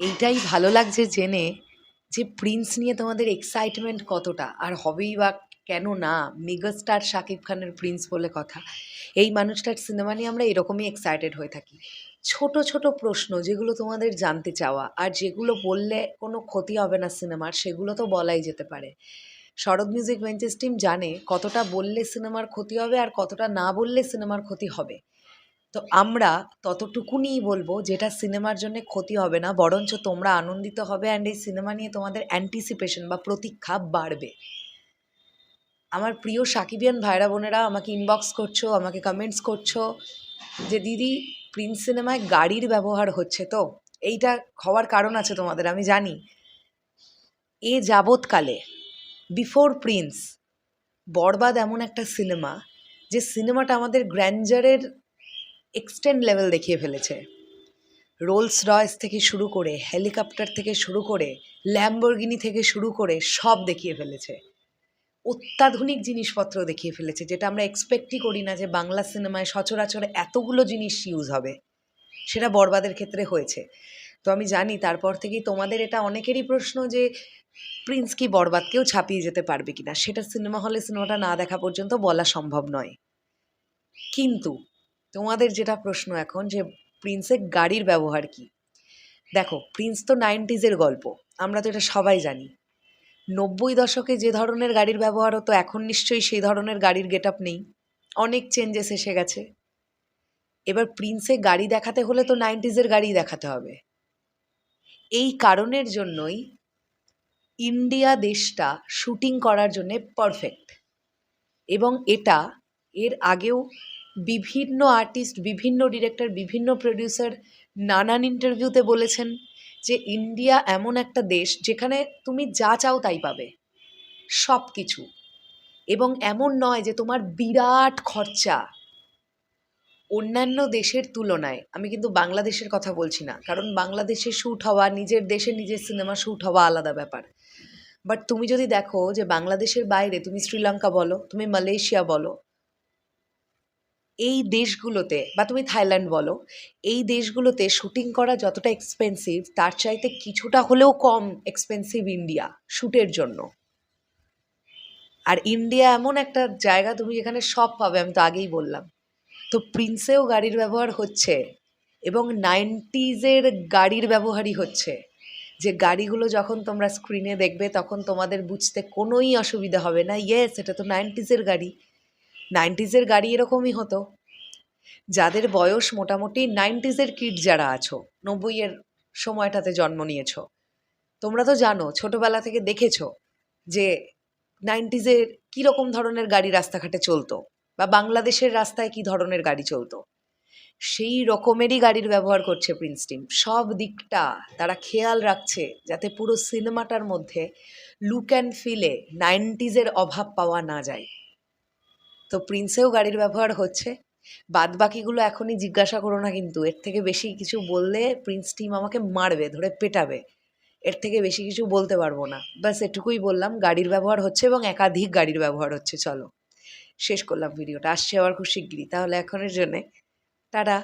এইটাই ভালো লাগছে জেনে যে প্রিন্স নিয়ে তোমাদের এক্সাইটমেন্ট কতটা। আর হবেই বা কেন না মেগাস্টার শাকিব খানের প্রিন্স বলে কথা। এই মানুষটার সিনেমা নিয়ে আমরা এরকমই এক্সাইটেড হয়ে থাকি। ছোট ছোট প্রশ্ন যেগুলো তোমাদের জানতে চাওয়া, আর যেগুলো বললে কোনো ক্ষতি হবে না সিনেমার সেগুলো তো বলাই যেতে পারে। শরৎ মিউজিক ভেঞ্চার্স টিম জানে কতটা বললে সিনেমার ক্ষতি হবে, আর কতটা না বললে সিনেমার ক্ষতি হবে। তো আমরা ততটুকুনিই বলব যেটা সিনেমার জন্য ক্ষতি হবে না, বরঞ্চ তোমরা আনন্দিত হবে অ্যান্ড এই সিনেমা নিয়ে তোমাদের অ্যান্টিসিপেশন বা প্রতীক্ষা বাড়বে। আমার প্রিয় সাকিবিয়ান ভাইরা বোনেরা, আমাকে ইনবক্স করছ, আমাকে কমেন্টস করছ যে দিদি প্রিন্স সিনেমায় গাড়ির ব্যবহার হচ্ছে তো? এইটা হওয়ার কারণ আছে তোমাদের, আমি জানি। এ যাবৎকালে বিফোর প্রিন্স বরবাদ এমন একটা সিনেমা যে সিনেমাটা আমাদের গ্র্যান্ডারের এক্সটেন্ড লেভেল দেখিয়ে ফেলেছে। রোলস রয়েস থেকে শুরু করে হেলিকপ্টার থেকে শুরু করে ল্যাম্বরগিনি থেকে শুরু করে সব দেখিয়ে ফেলেছে। অত্যাধুনিক জিনিসপত্র দেখিয়ে ফেলেছে, যেটা আমরা এক্সপেক্টই করি না যে বাংলা সিনেমায় সচরাচর এতগুলো জিনিস ইউজ হবে। সেটা বরবাদের ক্ষেত্রে হয়েছে। তো আমি জানি, তারপর থেকেই তোমাদের এটা অনেকেরই প্রশ্ন যে প্রিন্স কি বরবাদকেও ছাপিয়ে যেতে পারবে কিনা? সেটা সিনেমা হলে সিনেমাটা না দেখা পর্যন্ত বলা সম্ভব নয়। কিন্তু তোমাদের যেটা প্রশ্ন এখন যে প্রিন্সের গাড়ির ব্যবহার কি? দেখো, প্রিন্স তো নাইনটিজের গল্প, আমরা তো এটা সবাই জানি। নব্বই দশকে যে ধরনের গাড়ির ব্যবহার হতো, এখন নিশ্চয়ই সেই ধরনের গাড়ির গেট আপ নেই। অনেক চেঞ্জেস এসে গেছে। এবার প্রিন্সে গাড়ি দেখাতে হলে তো নাইনটিজের গাড়ি দেখাতে হবে। এই কারণের জন্যই ইন্ডিয়া দেশটা শুটিং করার জন্যে পারফেক্ট। এবং এটা এর আগেও বিভিন্ন আর্টিস্ট বিভিন্ন ডিরেক্টর বিভিন্ন প্রডিউসার নানান ইন্টারভিউতে বলেছেন যে ইন্ডিয়া এমন একটা দেশ যেখানে তুমি যা চাও তাই পাবে। সব কিছু এবং এমন নয় যে তোমার বিরাট খরচা। অন্যান্য দেশের তুলনায়, আমি কিন্তু বাংলাদেশের কথা বলছি না, কারণ বাংলাদেশে শ্যুট হওয়া, নিজের দেশে নিজের সিনেমা শ্যুট হওয়া আলাদা ব্যাপার। বাট তুমি যদি দেখো যে বাংলাদেশের বাইরে, তুমি শ্রীলঙ্কা বলো, তুমি মালয়েশিয়া বলো এই দেশগুলোতে, বা তুমি থাইল্যান্ড বলো, এই দেশগুলোতে শুটিং করা যতটা এক্সপেন্সিভ তার চাইতে কিছুটা হলেও কম এক্সপেন্সিভ ইন্ডিয়া শ্যুটের জন্য। আর ইন্ডিয়া এমন একটা জায়গা তুমি যেখানে সব পাবে, আমি তো আগেই বললাম। তো প্রিন্সেও গাড়ির ব্যবহার হচ্ছে, এবং নাইনটিজের গাড়ির ব্যবহারই হচ্ছে। যে গাড়িগুলো যখন তোমরা স্ক্রিনে দেখবে, তখন তোমাদের বুঝতে কোনোই অসুবিধা হবে না। ইয়েস এটা তো নাইনটিজের গাড়ি। নাইনটিজের গাড়ি এরকমই হতো। যাদের বয়স মোটামুটি নাইনটিজের কিড যারা আছো, নব্বইয়ের সময়টাতে জন্ম নিয়েছো। তোমরা তো জানো, ছোটবেলা থেকে দেখেছ যে নাইনটিজের কীরকম ধরনের গাড়ি রাস্তাঘাটে চলতো বা বাংলাদেশের রাস্তায় কী ধরনের গাড়ি চলতো। সেই রকমেরই গাড়ির ব্যবহার করছে প্রিন্স টিম সব দিকটা তারা খেয়াল রাখছে যাতে পুরো সিনেমাটার মধ্যে লুক অ্যান্ড ফিলে নাইনটিজের অভাব পাওয়া না যায়। তো প্রিন্সেও গাড়ির ব্যবহার হচ্ছে। বাদ বাকিগুলো এখনই জিজ্ঞাসা করো না কিন্তু, এর থেকে বেশি কিছু বললে প্রিন্স টিম আমাকে মারবে, ধরে পেটাবে। এর থেকে বেশি কিছু বলতে পারব না। ব্যাস, এটুকুই বললাম, গাড়ির ব্যবহার হচ্ছে এবং একাধিক গাড়ির ব্যবহার হচ্ছে, চলো। শেষ করলাম ভিডিওটা, আসছে আবার খুব শিগগিরই। তাহলে এখনের জন্যে, টাটা।